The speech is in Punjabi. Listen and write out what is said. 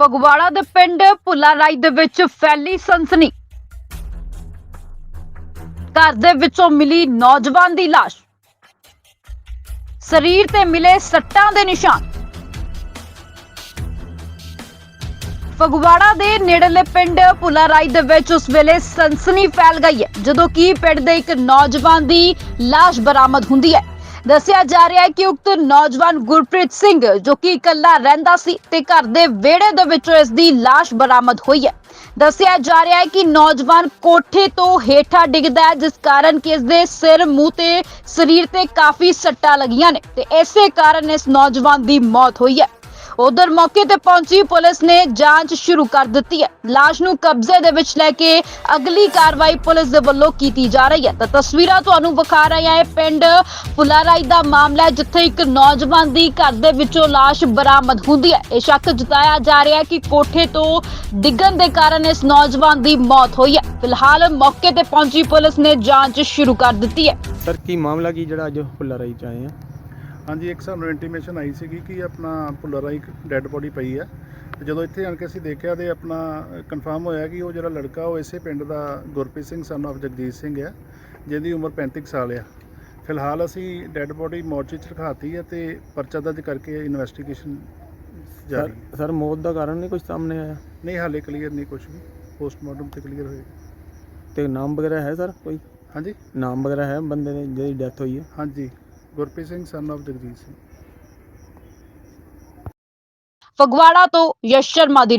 ਫਗਵਾੜਾ ਦੇ ਪਿੰਡ ਭੁੱਲਾਰਾਈ ਦੇ ਵਿੱਚ ਫੈਲੀ ਸਨਸਨੀ। ਘਰ ਦੇ ਵਿੱਚੋਂ ਮਿਲੀ ਨੌਜਵਾਨ ਦੀ ਲਾਸ਼। ਸਰੀਰ ਤੇ ਮਿਲੇ ਸੱਟਾਂ ਦੇ ਨਿਸ਼ਾਨ। ਫਗਵਾੜਾ ਦੇ ਨੇੜਲੇ ਪਿੰਡ ਭੁੱਲਾਰਾਈ ਦੇ ਵਿੱਚ ਉਸ ਵੇਲੇ ਸਨਸਨੀ ਫੈਲ ਗਈ ਹੈ, ਜਦੋਂ ਕਿ ਪਿੰਡ ਦੇ ਇੱਕ ਨੌਜਵਾਨ ਦੀ ਲਾਸ਼ ਬਰਾਮਦ ਹੁੰਦੀ ਹੈ। ਦੱਸਿਆ ਜਾ ਰਿਹਾ ਹੈ ਕਿ ਉਕਤ ਨੌਜਵਾਨ ਗੁਰਪ੍ਰੀਤ ਸਿੰਘ, ਜੋ ਕਿ ਇਕੱਲਾ ਰਹਿੰਦਾ ਸੀ ਤੇ ਘਰ ਦੇ ਵਿਹੜੇ ਦੇ ਵਿੱਚੋਂ ਇਸ ਦੀ ਲਾਸ਼ ਬਰਾਮਦ ਹੋਈ ਹੈ। ਦੱਸਿਆ ਜਾ ਰਿਹਾ ਹੈ ਕਿ ਨੌਜਵਾਨ ਕੋਠੇ ਤੋਂ ਹੇਠਾਂ ਡਿੱਗਦਾ ਹੈ, ਜਿਸ ਕਾਰਨ ਕਿ ਇਸ ਦੇ ਸਿਰ, ਮੂੰਹ ਤੇ ਸਰੀਰ ਤੇ ਕਾਫੀ ਸੱਟਾਂ ਲੱਗੀਆਂ ਨੇ ਤੇ ਇਸੇ ਕਾਰਨ ਇਸ ਨੌਜਵਾਨ ਦੀ ਮੌਤ ਹੋਈ ਹੈ। ਉਧਰ ਮੌਕੇ ਤੇ ਪਹੁੰਚੀ ਪੁਲਿਸ ਨੇ ਜਾਂਚ ਸ਼ੁਰੂ ਕਰ ਦਿੱਤੀ ਹੈ। ਲਾਸ਼ ਨੂੰ ਕਬਜ਼ੇ ਦੇ ਵਿੱਚ ਲੈ ਕੇ ਅਗਲੀ ਕਾਰਵਾਈ ਪੁਲਿਸ ਦੇ ਵੱਲੋਂ ਕੀਤੀ ਜਾ ਰਹੀ ਹੈ। ਤਾਂ ਤਸਵੀਰਾਂ ਤੁਹਾਨੂੰ ਵਿਖਾ ਰਹੇ ਹਾਂ। ਇਹ ਪਿੰਡ ਫੁਲਾਰਾਈ ਦਾ ਮਾਮਲਾ ਜਿੱਥੇ ਇੱਕ ਨੌਜਵਾਨ ਦੀ ਘਰ ਦੇ ਵਿੱਚੋਂ ਲਾਸ਼ ਬਰਾਮਦ ਹੁੰਦੀ ਹੈ। ਇਹ ਸ਼ੱਕ ਜਤਾਇਆ ਜਾ ਰਿਹਾ ਹੈ ਕਿ ਕੋਠੇ ਤੋਂ ਡਿੱਗਣ ਦੇ ਕਾਰਨ ਇਸ ਨੌਜਵਾਨ ਦੀ ਮੌਤ ਹੋਈ ਹੈ। ਫਿਲਹਾਲ ਮੌਕੇ ਤੇ ਪਹੁੰਚੀ ਪੁਲਿਸ ਨੇ ਜਾਂਚ ਸ਼ੁਰੂ ਕਰ ਦਿੱਤੀ ਹੈ। ਸਰ ਕੀ ਮਾਮਲਾ ਕੀ ਜਿਹੜਾ ਅੱਜ ਫੁੱਲਾ ਚ ਆਏ ਆ? ਹਾਂਜੀ ਇੱਕ ਸਾਨੂੰ ਇੰਟੀਮੇਸ਼ਨ ਆਈ ਸੀਗੀ ਕਿ ਆਪਣਾ ਭੁੱਲਰਾ ਇੱਕ ਡੈੱਡ ਬੋਡੀ ਪਈ ਹੈ ਤੇ ਜਦੋਂ ਇੱਥੇ ਆਣ ਕੇ ਅਸੀਂ ਦੇਖਿਆ ਤੇ ਆਪਣਾ ਕਨਫਰਮ ਹੋਇਆ ਕਿ ਉਹ ਜਿਹੜਾ ਲੜਕਾ ਉਹ ਇਸੇ ਪਿੰਡ ਦਾ ਗੁਰਪ੍ਰੀਤ ਸਿੰਘ ਸਨ of ਜਗਜੀਤ ਸਿੰਘ ਹੈ ਜਿਹਦੀ ਉਮਰ 35 ਸਾਲ ਆ। ਫਿਲਹਾਲ ਅਸੀਂ ਡੈੱਡ ਬੋਡੀ ਮੋਰਚੇ 'ਚ ਰਖਾਤੀ ਹੈ ਤੇ ਪਰਚਾ ਦਰਜ ਕਰਕੇ ਇਨਵੈਸਟੀਗੇਸ਼ਨ ਸਰ ਜਾਰੀ ਸਰ ਮੌਤ ਦਾ ਕਾਰਨ ਨਹੀਂ ਕੁਝ ਸਾਹਮਣੇ ਆਇਆ? ਨਹੀਂ ਹਾਲੇ ਕਲੀਅਰ ਨਹੀਂ ਕੁਝ ਵੀ। ਪੋਸਟਮਾਰਟਮ ਤੇ ਕਲੀਅਰ ਹੋਏਗਾ ਤੇ ਨਾਮ ਵਗੈਰਾ ਹੈ ਸਰ ਕੋਈ? ਹਾਂਜੀ। ਨਾਮ ਵਗੈਰਾ ਹੈ ਬੰਦੇ ਨੇ ਜਿਹਦੀ ਡੈਥ ਹੋਈ ਹੈ? ਹਾਂਜੀ। ਗੁਰਪ੍ਰੀਤ ਸਿੰਘ ਸਨ of ਜਗਜੀਤ ਸਿੰਘ। ਫਗਵਾੜਾ ਤੋਂ ਯਸ਼ ਸ਼ਰਮਾ ਦੀ